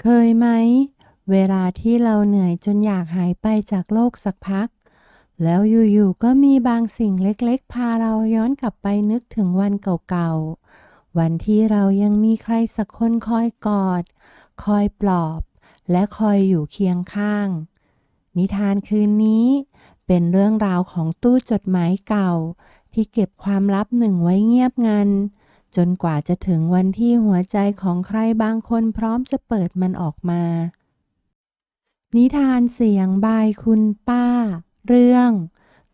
เคยไหม เวลาที่เราเหนื่อยจนอยากหายไปจากโลกสักพัก แล้วอยู่ๆก็มีบางสิ่งเล็กๆ พาเราย้อนกลับไปนึกถึงวันเก่าๆ วันที่เรายังมีใครสักคนคอยกอด คอยปลอบ และคอยอยู่เคียงข้าง นิทานคืนนี้ เป็นเรื่องราวของตู้จดหมายเก่า ที่เก็บความลับหนึ่งไว้เงียบงัน จนกว่าจะถึงวันที่หัวใจของใครบางคนพร้อมจะเปิดมันออกมา นิทานเสียงบายคุณป้า เรื่อง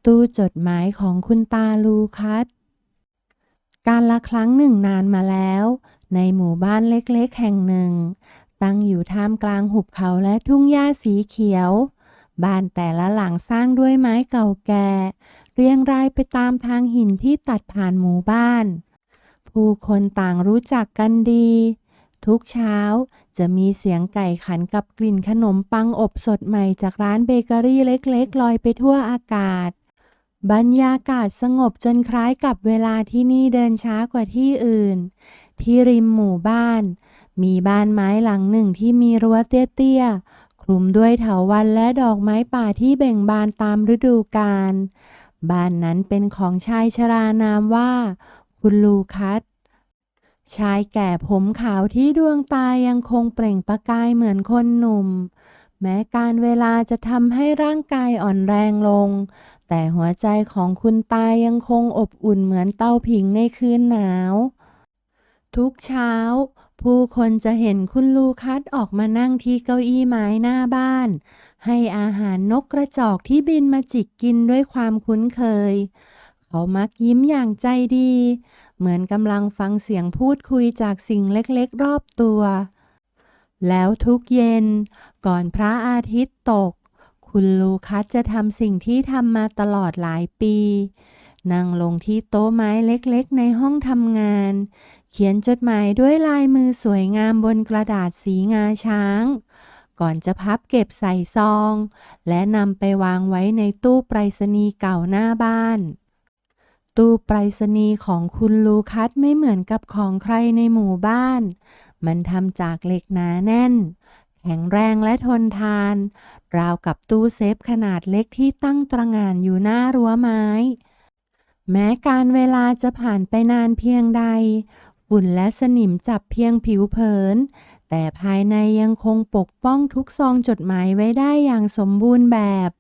ตู้จดหมายของคุณตาลูคัสการละครั้งหนึ่งนานมาแล้ว ในหมู่บ้านเล็กๆแห่งหนึ่ง ตั้งอยู่ท่ามกลางหุบเขาและทุ่งหญ้าสีเขียว บ้านแต่ละหลังสร้างด้วยไม้เก่าแก่ เรียงรายไปตามทางหินที่ตัดผ่านหมู่บ้าน ผู้คนต่างรู้จักกันดี ทุกเช้าจะมีเสียงไก่ขันกับกลิ่นขนมปังอบสดใหม่จากร้านเบเกอรี่เล็กๆลอยไปทั่วอากาศ บรรยากาศสงบจนคล้ายกับเวลาที่นี่เดินช้ากว่าที่อื่น ที่ริมหมู่บ้าน มีบ้านไม้หลังหนึ่งที่มีรั้วเตี้ยๆคลุมด้วยเถาวัลย์และดอกไม้ป่าที่เบ่งบานตามฤดูกาลบ้านนั้นเป็นของชายชรานามว่า คุณลูคัสชายแก่ผมขาวที่ดวงตายังคงเปล่งประกายเหมือนคนหนุ่ม แม้การเวลาจะทำให้ร่างกายอ่อนแรงลง แต่หัวใจของคุณตายังคงอบอุ่นเหมือนเตาผิงในคืนหนาว ทุกเช้า ผู้คนจะเห็นคุณลูคัสออกมานั่งที่เก้าอี้ไม้หน้าบ้าน ให้อาหารนกกระจอกที่บินมาจิกกินด้วยความคุ้นเคย เขามักยิ้มอย่างใจดี เหมือนกำลังฟังเสียงพูดคุยจากสิ่งเล็กๆรอบตัว แล้วทุกเย็น ก่อนพระอาทิตย์ตก คุณลูคัสจะทำสิ่งที่ทำมาตลอดหลายปี นั่งลงที่โต๊ะไม้เล็กๆ ในห้องทำงาน เขียนจดหมายด้วยลายมือสวยงามบนกระดาษสีงาช้างก่อนจะพับเก็บใส่ซอง และนำไปวางไว้ในตู้ไปรษณีย์เก่าหน้าบ้าน ตู้ไปรษณีย์ของคุณลูคัสไม่เหมือนกับของใครในหมู่บ้าน มันทำจากเหล็กหนาแน่น แข็งแรงและทนทาน ราวกับตู้เซฟขนาดเล็กที่ตั้งตระหง่านอยู่หน้ารั้วไม้ แม้การเวลาจะผ่านไปนานเพียงใด ฝุ่นและสนิมจับเพียงผิวเผิน แต่ภายในยังคงปกป้องทุกซองจดหมายไว้ได้อย่างสมบูรณ์แบบ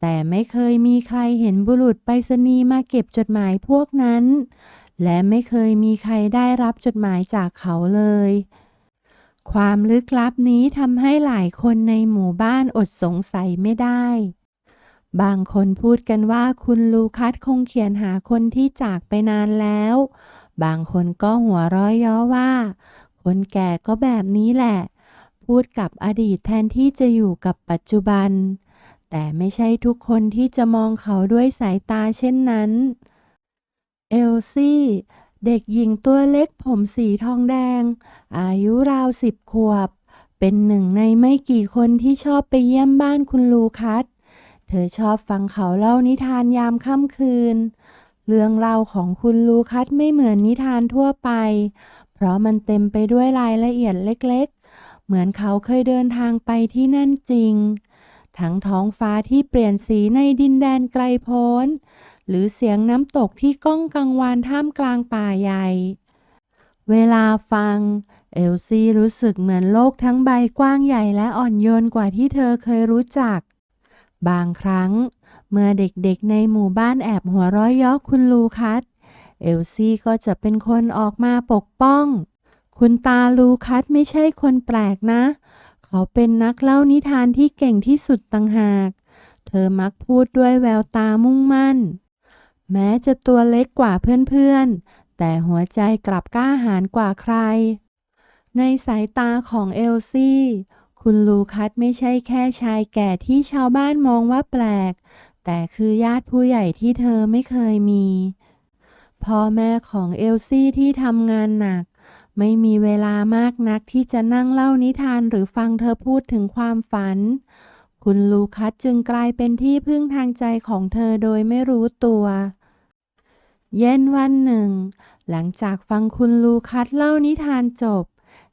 แต่ไม่เคยมีใครเห็นบุรุษไปรษณีย์มาเก็บจดหมายพวกนั้น และไม่เคยมีใครได้รับจดหมายจากเขาเลย ความลึกลับนี้ทำให้หลายคนในหมู่บ้านอดสงสัยไม่ได้ บางคนพูดกันว่าคุณลูคัสคงเขียนหาคนที่จากไปนานแล้ว บางคนก็หัวร้อยย้อว่า คนแก่ก็แบบนี้แหละ พูดกับอดีตแทนที่จะอยู่กับปัจจุบัน แต่ไม่ใช่ทุกคนที่จะมองเขาด้วยสายตาเช่นนั้น เอลซี่ เด็กหญิงตัวเล็กผมสีทองแดง อายุราวสิบขวบ เป็นหนึ่งในไม่กี่คนที่ชอบไปเยี่ยมบ้านคุณลูคัส เธอชอบฟังเขาเล่านิทานยามค่ำคืน เรื่องเล่าของคุณลูคัสไม่เหมือนนิทานทั่วไป เพราะมันเต็มไปด้วยรายละเอียดเล็ก ๆ เหมือนเขาเคยเดินทางไปที่นั่นจริง ทั้งท้องฟ้าที่เปลี่ยนสีในดินแดนไกลโพ้น หรือเสียงน้ำตกที่ก้องกังวานท่ามกลางป่าใหญ่ เวลาฟัง เอลซี่รู้สึกเหมือนโลกทั้งใบกว้างใหญ่และอ่อนโยนกว่าที่เธอเคยรู้จัก บางครั้ง เมื่อเด็กๆในหมู่บ้านแอบหัวร้อยย้อคุณลูคัสเอลซี่ก็จะเป็นคนออกมาปกป้อง คุณตาลูคัสไม่ใช่คนแปลกนะเขาเป็นนักเล่านิทานที่เก่งที่สุดต่างหาก เธอมักพูดด้วยแววตามุ่งมั่น แม้จะตัวเล็กกว่าเพื่อนๆ แต่หัวใจกลับกล้าหาญกว่าใคร ในสายตาของเอลซี่ คุณลูคัสไม่ใช่แค่ชายแก่ที่ชาวบ้านมองว่าแปลก แต่คือญาติผู้ใหญ่ที่เธอไม่เคยมี พ่อแม่ของเอลซี่ที่ทำงานหนัก ไม่มีเวลามากนักที่จะนั่งเล่านิทานหรือฟังเธอพูดถึงความฝัน คุณลูคัสจึงกลายเป็นที่พึ่งทางใจของเธอโดยไม่รู้ตัว เย็นวันหนึ่ง หลังจากฟังคุณลูคัสเล่านิทานจบ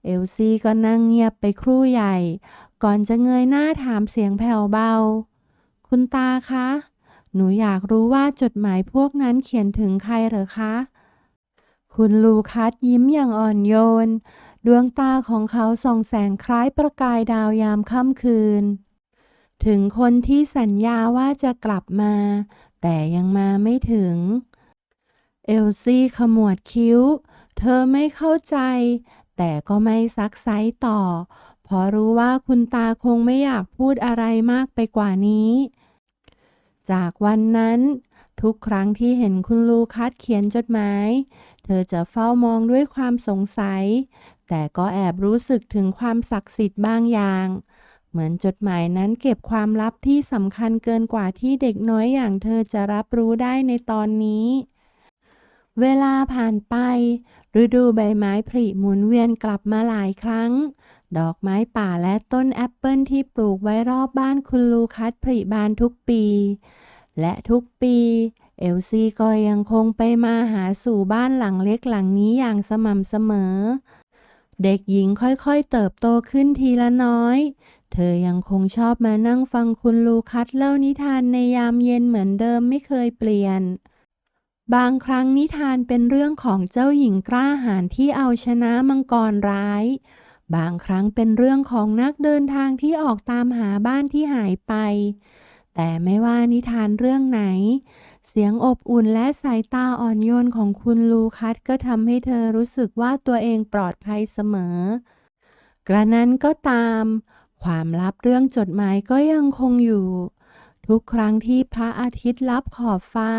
เอลซี่ก็นั่งเงียบไปครู่ใหญ่ ก่อนจะเงยหน้าถามเสียงแผ่วเบา คุณตาคะ หนูอยากรู้ว่าจดหมายพวกนั้นเขียนถึงใครเหรอคะ คุณลูคัสยิ้มอย่างอ่อนโยน ดวงตาของเขาส่องแสงคล้ายประกายดาวยามค่ำคืน ถึงคนที่สัญญาว่าจะกลับมา แต่ยังมาไม่ถึง เอลซี่ขมวดคิ้ว เธอไม่เข้าใจ แต่ก็ไม่ซักไซต่อ เพราะรู้ว่าคุณตาคงไม่อยากพูดอะไรมากไปกว่านี้ จากวันนั้น ทุกครั้งที่เห็นคุณลูคัสเขียนจดหมาย เธอจะเฝ้ามองด้วยความสงสัย แต่ก็แอบรู้สึกถึงความศักดิ์สิทธิ์บางอย่าง เหมือนจดหมายนั้นเก็บความลับที่สำคัญเกินกว่าที่เด็กน้อยอย่างเธอจะรับรู้ได้ในตอนนี้ เวลาผ่านไป ฤดูใบไม้ผลิหมุนเวียนกลับมาหลายครั้ง ดอกไม้ป่าและต้นแอปเปิลที่ปลูกไว้รอบบ้านคุณลูคัสผลิบานทุกปี และทุกปี เอลซี่ก็ยังคงไปมาหาสู่บ้านหลังเล็กหลังนี้อย่างสม่ำเสมอ เด็กหญิงค่อยๆเติบโตขึ้นทีละน้อย เธอยังคงชอบมานั่งฟังคุณลูคัสเล่านิทานในยามเย็นเหมือนเดิมไม่เคยเปลี่ยน บางครั้งนิทานเป็นเรื่องของเจ้าหญิงกล้าหาญที่เอาชนะมังกรร้าย บางครั้งเป็นเรื่องของนักเดินทางที่ออกตามหาบ้านที่หายไป แต่ไม่ว่านิทานเรื่องไหน เสียงอบอุ่นและสายตาอ่อนโยนของคุณลูคัสก็ทำให้เธอรู้สึกว่าตัวเองปลอดภัยเสมอ กระนั้นก็ตาม ความลับเรื่องจดหมายก็ยังคงอยู่ ทุกครั้งที่พระอาทิตย์ลับขอบฟ้า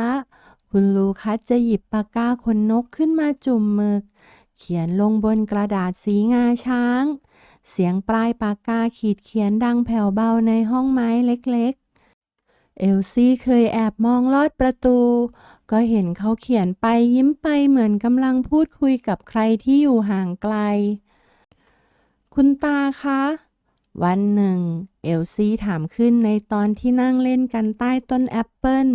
คุณลูคัสจะหยิบปากกาขนนกขึ้นมาจุ่มหมึก เขียนลงบนกระดาษสีงาช้าง เสียงปลายปากกาขีดเขียนดังแผ่วเบาในห้องไม้เล็กๆ เอลซี่เคยแอบมองลอดประตู ก็เห็นเขาเขียนไปยิ้มไปเหมือนกำลังพูดคุยกับใครที่อยู่ห่างไกล คุณตาคะ วันหนึ่ง เอลซี่ถามขึ้นในตอนที่นั่งเล่นกันใต้ต้นแอปเปิล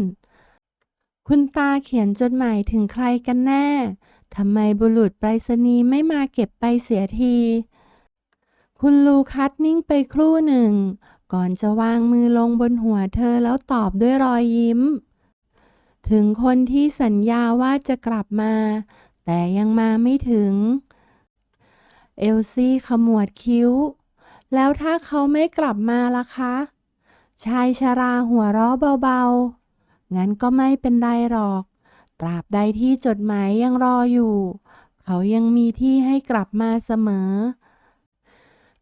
คุณตาเขียนจดหมายถึงใครกันแน่ ทำไมบุรุษไปรษณีย์ไม่มาเก็บไปเสียที คุณลูคัสนิ่งไปครู่หนึ่ง ก่อนจะวางมือลงบนหัวเธอแล้วตอบด้วยรอยยิ้ม ถึงคนที่สัญญาว่าจะกลับมา แต่ยังมาไม่ถึง เอลซี่ขมวดคิ้ว แล้วถ้าเขาไม่กลับมาล่ะคะ ชายชราหัวเราะเบาๆ งั้นก็ไม่เป็นไรหรอก ตราบใดที่จดหมายยังรออยู่ เขายังมีที่ให้กลับมาเสมอ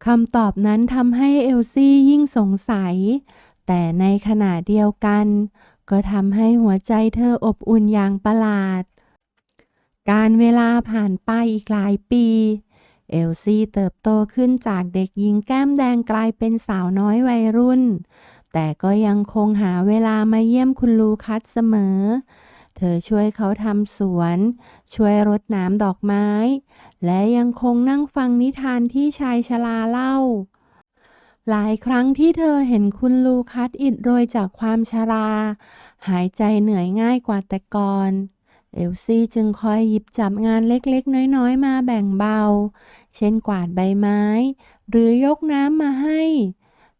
คำตอบนั้นทำให้เอลซี่ยิ่งสงสัย แต่ในขณะเดียวกัน ก็ทำให้หัวใจเธออบอุ่นอย่างประหลาด การเวลาผ่านไปอีกหลายปี เอลซี่เติบโตขึ้นจากเด็กหญิงแก้มแดงกลายเป็นสาวน้อยวัยรุ่น แต่ก็ยังคงหาเวลามาเยี่ยมคุณลูคัสเสมอ เธอช่วยเขาทำสวน ช่วยรดน้ำดอกไม้ และยังคงนั่งฟังนิทานที่ชายชราเล่า หลายครั้งที่เธอเห็นคุณลูคัสอิดโรยจากความชรา หายใจเหนื่อยง่ายกว่าแต่ก่อนเอลซี่จึงคอยหยิบจับงานเล็กๆ น้อยๆ มาแบ่งเบา เช่นกวาดใบไม้ หรือยกน้ำมาให้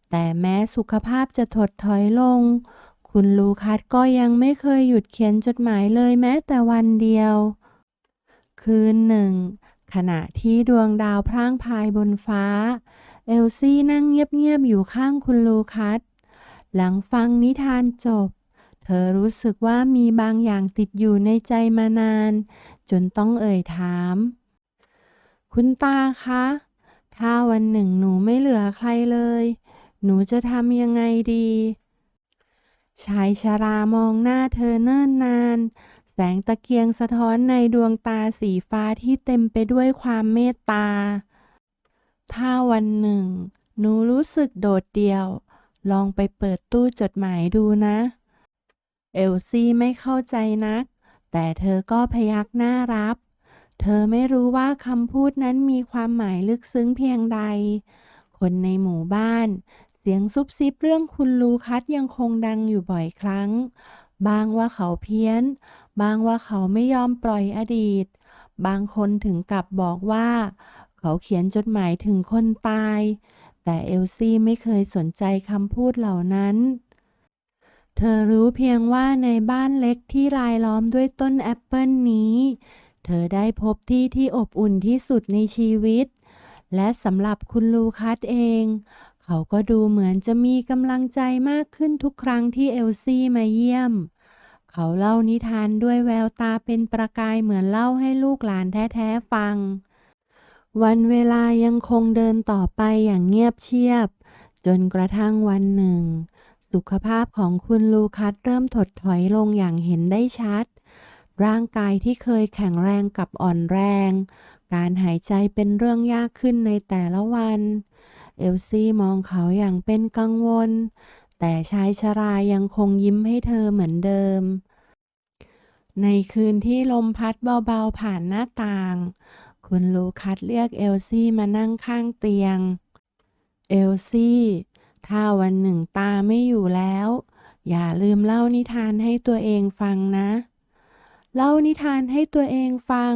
แต่แม้สุขภาพจะถดถอยลง คุณลูคัสก็ยังไม่เคยหยุดเขียนจดหมายเลยแม้แต่วันเดียว คืนหนึ่ง ขณะที่ดวงดาวพร่างพายบนฟ้า เอลซี่นั่งเงียบๆอยู่ข้างคุณลูคัส หลังฟังนิทานจบ เธอรู้สึกว่ามีบางอย่างติดอยู่ในใจมานาน จนต้องเอ่ยถาม คุณตาคะ ถ้าวันหนึ่งหนูไม่เหลือใครเลย หนูจะทำยังไงดี ชายชรามองหน้าเธอเนิ่นนาน แสงตะเกียงสะท้อนในดวงตาสีฟ้าที่เต็มไปด้วยความเมตตา ถ้าวันหนึ่ง หนูรู้สึกโดดเดี่ยว ลองไปเปิดตู้จดหมายดูนะ เอลซี่ไม่เข้าใจนัก แต่เธอก็พยักหน้ารับ เธอไม่รู้ว่าคำพูดนั้นมีความหมายลึกซึ้งเพียงใดคนในหมู่บ้าน สียงซุบซิบเรื่องคุณลูคัสยังคงดังอยู่บ่อยครั้ง บางว่าเขาเพี้ยน บางว่าเขาไม่ยอมปล่อยอดีต บางคนถึงกับบอกว่า เขาเขียนจดหมายถึงคนตาย แต่เอลซี่ไม่เคยสนใจคำพูดเหล่านั้น เธอรู้เพียงว่าในบ้านเล็กที่รายล้อมด้วยต้นแอปเปิลนี้ เธอได้พบที่ที่อบอุ่นที่สุดในชีวิต และสำหรับคุณลูคัสเอง เขาก็ดูเหมือนจะมีกำลังใจมากขึ้นทุกครั้งที่เอลซี่มาเยี่ยม เขาเล่านิทานด้วยแววตาเป็นประกายเหมือนเล่าให้ลูกหลานแท้ๆฟัง วันเวลายังคงเดินต่อไปอย่างเงียบเชียบ จนกระทั่งวันหนึ่ง สุขภาพของคุณลูคัสเริ่มถดถอยลงอย่างเห็นได้ชัด ร่างกายที่เคยแข็งแรงกับอ่อนแรง การหายใจเป็นเรื่องยากขึ้นในแต่ละวัน เอลซี่มองเขาอย่างเป็นกังวล แต่ชายชรายังคงยิ้มให้เธอเหมือนเดิม ในคืนที่ลมพัดเบาๆผ่านหน้าต่าง คุณลูคัสเรียกเอลซี่มานั่งข้างเตียง เอลซี่ ถ้าวันหนึ่งตาไม่อยู่แล้ว อย่าลืมเล่านิทานให้ตัวเองฟังนะ เล่านิทานให้ตัวเองฟัง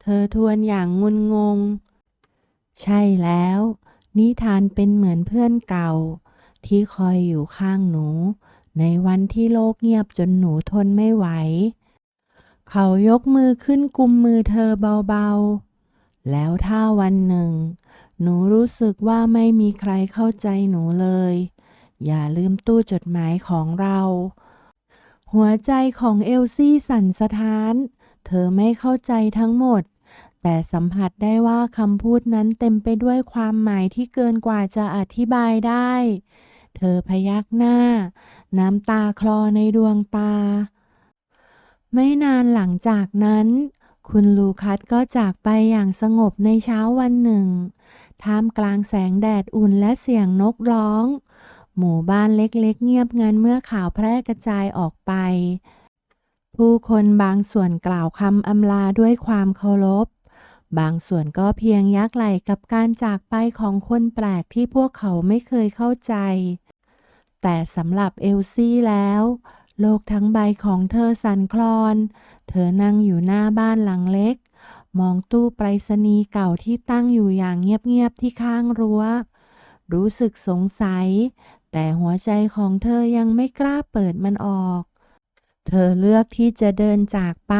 เธอทวนอย่างงุนงง ใช่แล้ว นิทานเป็นเหมือนเพื่อนเก่า ที่คอยอยู่ข้างหนู ในวันที่โลกเงียบจนหนูทนไม่ไหว เขายกมือขึ้นกุมมือเธอเบาๆ แล้วถ้าวันหนึ่ง หนูรู้สึกว่าไม่มีใครเข้าใจหนูเลย อย่าลืมตู้จดหมายของเรา หัวใจของเอลซี่สั่นสะท้าน เธอไม่เข้าใจทั้งหมด แต่สัมผัสได้ว่าคำพูดนั้นเต็มไปด้วยความหมายที่เกินกว่าจะอธิบายได้ เธอพยักหน้า น้ำตาคลอในดวงตา ไม่นานหลังจากนั้น คุณลูคัสก็จากไปอย่างสงบในเช้าวันหนึ่ง ท่ามกลางแสงแดดอุ่นและเสียงนกร้อง หมู่บ้านเล็กๆ เงียบงันเมื่อข่าวแพร่กระจายออกไป ผู้คนบางส่วนกล่าวคำอำลาด้วยความเคารพ บางส่วนก็เพียงยักไหลกับการจากไปของคนแปลกที่พวกเขาไม่เคยเข้าใจ แต่สำหรับเอลซี่แล้ว โลกทั้งใบของเธอสั่นคลอน เธอนั่งอยู่หน้าบ้านหลังเล็ก มองตู้ไปรษณีย์เก่าที่ตั้งอยู่อย่างเงียบๆที่ข้างรั้ว รู้สึกสงสัย แต่หัวใจของเธอยังไม่กล้าเปิดมันออก เธอเลือกที่จะเดินจากไป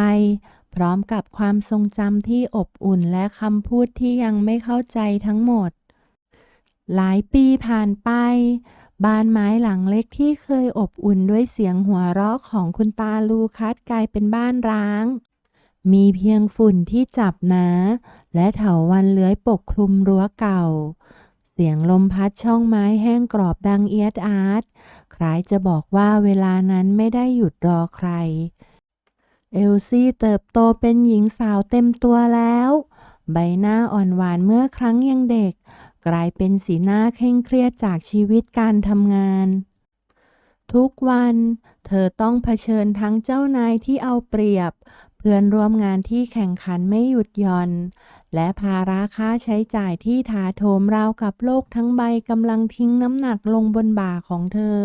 พร้อมกับความทรงจำที่อบอุ่นและคำพูดที่ยังไม่เข้าใจทั้งหมด หลายปีผ่านไป บ้านไม้หลังเล็กที่เคยอบอุ่นด้วยเสียงหัวเราะของคุณตาลูคัสกลายเป็นบ้านร้าง มีเพียงฝุ่นที่จับหนา และเถาวันเลื้อยปกคลุมรั้วเก่า เสียงลมพัดช่องไม้แห้งกรอบดังเอียดอาร์ตคล้ายจะบอกว่าเวลานั้นไม่ได้หยุดรอใคร เอลซี่เติบโตเป็นหญิงสาวเต็มตัวแล้ว ใบหน้าอ่อนหวานเมื่อครั้งยังเด็ก กลายเป็นสีหน้าเคร่งเครียดจากชีวิตการทำงาน ทุกวัน เธอต้องเผชิญทั้งเจ้านายที่เอาเปรียบ เพื่อนร่วมงานที่แข่งขันไม่หยุดหย่อน และภาระค่าใช้จ่ายที่ถาโถมราวกับโลกทั้งใบกำลังทิ้งน้ำหนักลงบนบ่าของเธอ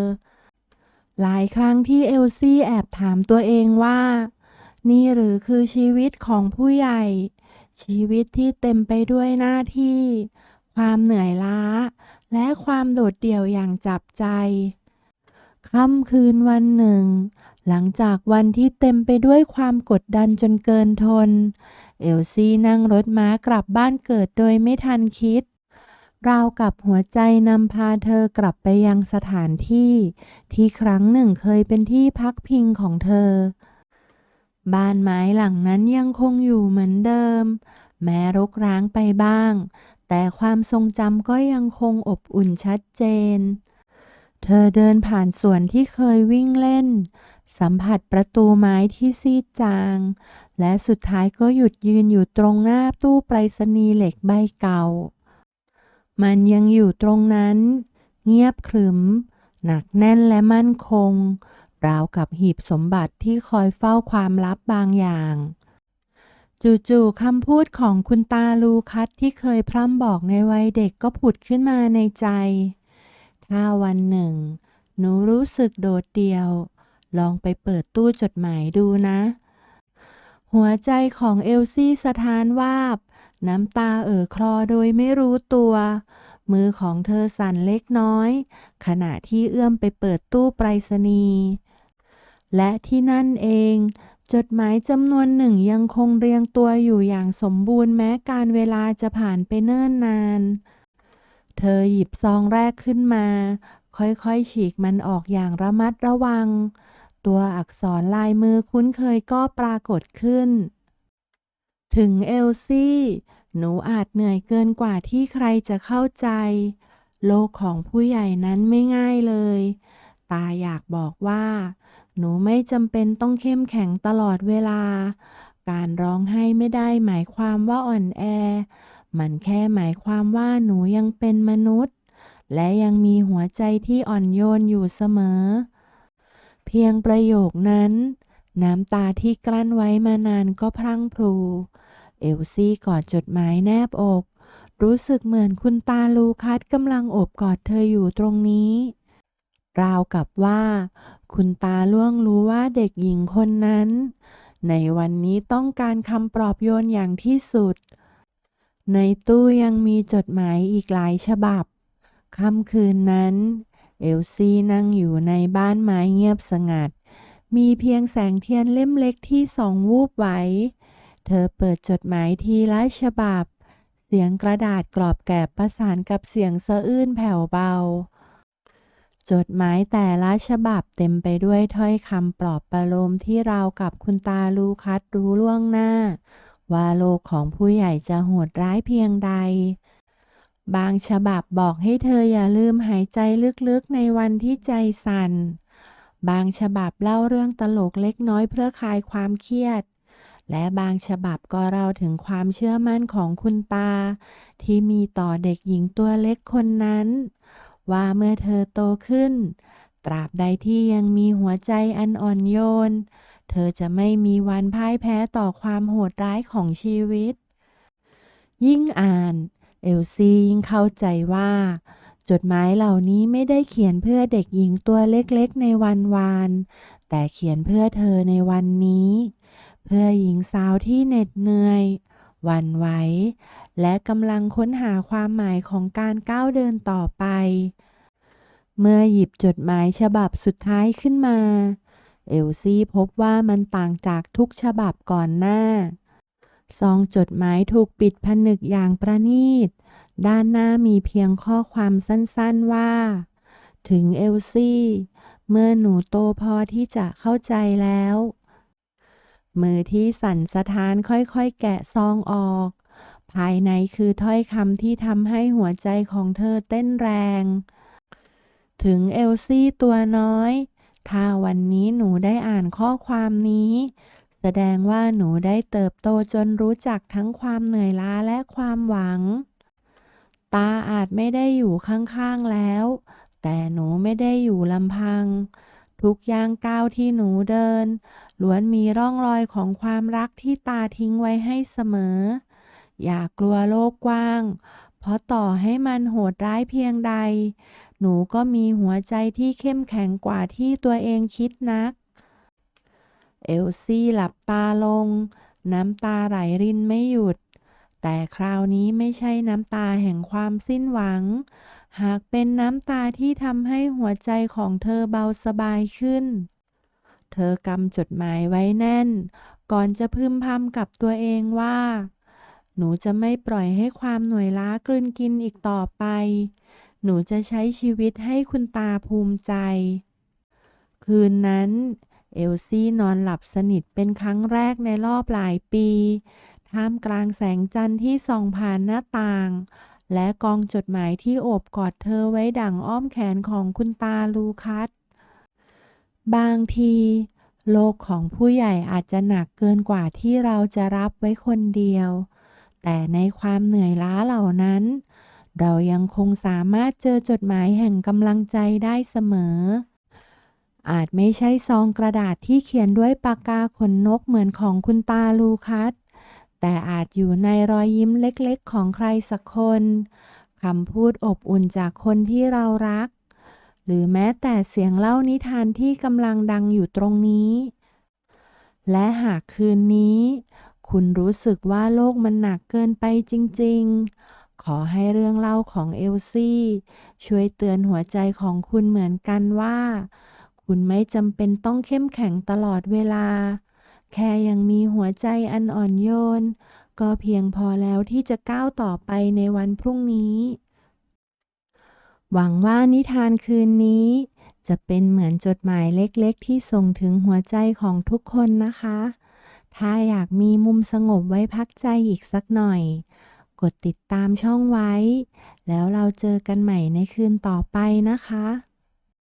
หลายครั้งที่เอลซี่แอบถามตัวเองว่า นี่หรือคือชีวิตของผู้ใหญ่ ชีวิตที่เต็มไปด้วยหน้าที่ ความเหนื่อยล้า และความโดดเดี่ยวอย่างจับใจ ค่ำคืนวันหนึ่ง หลังจากวันที่เต็มไปด้วยความกดดันจนเกินทน เอลซี่นั่งรถม้ากลับบ้านเกิดโดยไม่ทันคิดราวกับหัวใจนำพาเธอกลับไปยังสถานที่ ที่ครั้งหนึ่งเคยเป็นที่พักพิงของเธอ บ้านไม้หลังนั้นยังคงอยู่เหมือนเดิม แม้รกร้างไปบ้าง แต่ความทรงจำก็ยังคงอบอุ่นชัดเจน เธอเดินผ่านสวนที่เคยวิ่งเล่น สัมผัสประตูไม้ที่ซีดจาง และสุดท้ายก็หยุดยืนอยู่ตรงหน้าตู้ไปรษณีย์เหล็กใบเก่า มันยังอยู่ตรงนั้น เงียบขรึม หนักแน่นและมั่นคง ราวกับหีบสมบัติที่คอยเฝ้าความลับบางอย่าง จู่ๆคำพูดของคุณตาลูคัสที่เคยพร่ำบอกในวัยเด็กก็ผุดขึ้นมาในใจ ถ้าวันหนึ่ง หนูรู้สึกโดดเดี่ยว ลองไปเปิดตู้จดหมายดูนะ หัวใจของเอลซี่สะท้านวาบ น้ำตาเอ่อคลอโดยไม่รู้ตัวมือของเธอสั่นเล็กน้อย ขณะที่เอื้อมไปเปิดตู้ไปรษณีย์ และที่นั่นเอง จดหมายจำนวนหนึ่งยังคงเรียงตัวอยู่อย่างสมบูรณ์แม้การเวลาจะผ่านไปเนิ่นนาน เธอหยิบซองแรกขึ้นมา ค่อยๆ ฉีกมันออกอย่างระมัดระวัง ตัวอักษรลายมือคุ้นเคยก็ปรากฏขึ้น ถึงเอลซี่หนูอาจเหนื่อยเกินกว่าที่ใครจะเข้าใจ โลกของผู้ใหญ่นั้นไม่ง่ายเลย ตาอยากบอกว่า หนูไม่จำเป็นต้องเข้มแข็งตลอดเวลา การร้องไห้ไม่ได้หมายความว่าอ่อนแอ มันแค่หมายความว่าหนูยังเป็นมนุษย์ และยังมีหัวใจที่อ่อนโยนอยู่เสมอ เพียงประโยคนั้น น้ำตาที่กลั้นไว้มานานก็พรั่งพรู เอลซี่กอดจดหมายแนบอก รู้สึกเหมือนคุณตาลูคัสกำลังโอบกอดเธออยู่ตรงนี้ ราวกับว่า คุณตาล่วงรู้ว่าเด็กหญิงคนนั้น ในวันนี้ต้องการคำปลอบโยนอย่างที่สุด ในตู้ยังมีจดหมายอีกหลายฉบับค่ำคืนนั้น เอลซี่นั่งอยู่ในบ้านไม้เงียบสงัด มีเพียงแสงเทียนเล่มเล็กที่สองวูบไหว เธอเปิดจดหมายทีละฉบับ เสียงกระดาษกรอบแกบประสานกับเสียงสะอื้นแผ่วเบา จดหมายแต่ละฉบับเต็มไปด้วยถ้อยคำปลอบประโลมที่เรากับคุณตาลูคัสรู้ล่วงหน้า ว่าโลกของผู้ใหญ่จะโหดร้ายเพียงใด บางฉบับบอกให้เธออย่าลืมหายใจลึกๆในวันที่ใจสั่น บางฉบับเล่าเรื่องตลกเล็กน้อยเพื่อคลายความเครียด และบางฉบับก็เล่าถึงความเชื่อมั่นของคุณตา ที่มีต่อเด็กหญิงตัวเล็กคนนั้น ว่าเมื่อเธอโตขึ้น ตราบใดที่ยังมีหัวใจอันอ่อนโยน เธอจะไม่มีวันพ่ายแพ้ต่อความโหดร้ายของชีวิต ยิ่งอ่าน เอลซียิ่งเข้าใจว่า จดหมายเหล่านี้ไม่ได้เขียนเพื่อเด็กหญิงตัวเล็กๆในวันวาน แต่เขียนเพื่อเธอในวันนี้ เพื่อหญิงสาวที่เหน็ดเหนื่อยวันไหวและกำลังค้นหาความหมายของการก้าวเดินต่อไป เมื่อหยิบจดหมายฉบับสุดท้ายขึ้นมา เอลซี่พบว่ามันต่างจากทุกฉบับก่อนหน้า ซองจดหมายถูกปิดผนึกอย่างประณีต ด้านหน้ามีเพียงข้อความสั้นๆว่า ถึงเอลซี่ เมื่อหนูโตพอที่จะเข้าใจแล้ว มือที่สั่นสะท้านค่อยๆแกะซองออก ภายในคือถ้อยคำที่ทำให้หัวใจของเธอเต้นแรง ถึงเอลซี่ตัวน้อย ถ้าวันนี้หนูได้อ่านข้อความนี้ แสดงว่าหนูได้เติบโตจนรู้จักทั้งความเหนื่อยล้าและความหวัง ตาอาจไม่ได้อยู่ข้างๆแล้ว แต่หนูไม่ได้อยู่ลำพัง ทุกย่างก้าวที่หนูเดิน ล้วนมีร่องรอยของความรักที่ตาทิ้งไว้ให้เสมอ อย่ากลัวโลกกว้าง เพราะต่อให้มันโหดร้ายเพียงใด หนูก็มีหัวใจที่เข้มแข็งกว่าที่ตัวเองคิดนัก เอลซี่หลับตาลง น้ำตาไหลรินไม่หยุด แต่คราวนี้ไม่ใช่น้ำตาแห่งความสิ้นหวัง หากเป็นน้ำตาที่ทำให้หัวใจของเธอเบาสบายขึ้น เธอกำจดหมายไว้แน่น ก่อนจะพึมพำกับตัวเองว่า หนูจะไม่ปล่อยให้ความหน่วยล้ากลืนกินอีกต่อไป หนูจะใช้ชีวิตให้คุณตาภูมิใจ คืนนั้นเอลซี่นอนหลับสนิทเป็นครั้งแรกในรอบหลายปี ท่ามกลางแสงจันทร์ที่ส่องผ่านหน้าต่าง และกองจดหมายที่โอบกอดเธอไว้ดั่งอ้อมแขนของคุณตาลูคัส บางที โลกของผู้ใหญ่อาจจะหนักเกินกว่าที่เราจะรับไว้คนเดียว แต่ในความเหนื่อยล้าเหล่านั้น เรายังคงสามารถเจอจดหมายแห่งกำลังใจได้เสมอ อาจไม่ใช่ซองกระดาษที่เขียนด้วยปากกาขนนกเหมือนของคุณตาลูคัส แต่อาจอยู่ในรอยยิ้มเล็กๆ ของใครสักคนคำพูดอบอุ่นจากคนที่เรารัก หรือแม้แต่เสียงเล่านิทานที่กำลังดังอยู่ตรงนี้ และหากคืนนี้ คุณรู้สึกว่าโลกมันหนักเกินไปจริง ๆ ขอให้เรื่องเล่าของเอลซี่ ช่วยเตือนหัวใจของคุณเหมือนกันว่า คุณไม่จำเป็นต้องเข้มแข็งตลอดเวลา แค่ยังมีหัวใจอันอ่อนโยน ก็เพียงพอแล้วที่จะก้าวต่อไปในวันพรุ่งนี้ หวังว่านิทานคืนนี้ จะเป็นเหมือนจดหมายเล็กๆ ที่ส่งถึงหัวใจของทุกคนนะคะ ถ้าอยากมีมุมสงบไว้พักใจอีกสักหน่อย กดติดตามช่องไว้ แล้วเราเจอกันใหม่ในคืนต่อไปนะคะ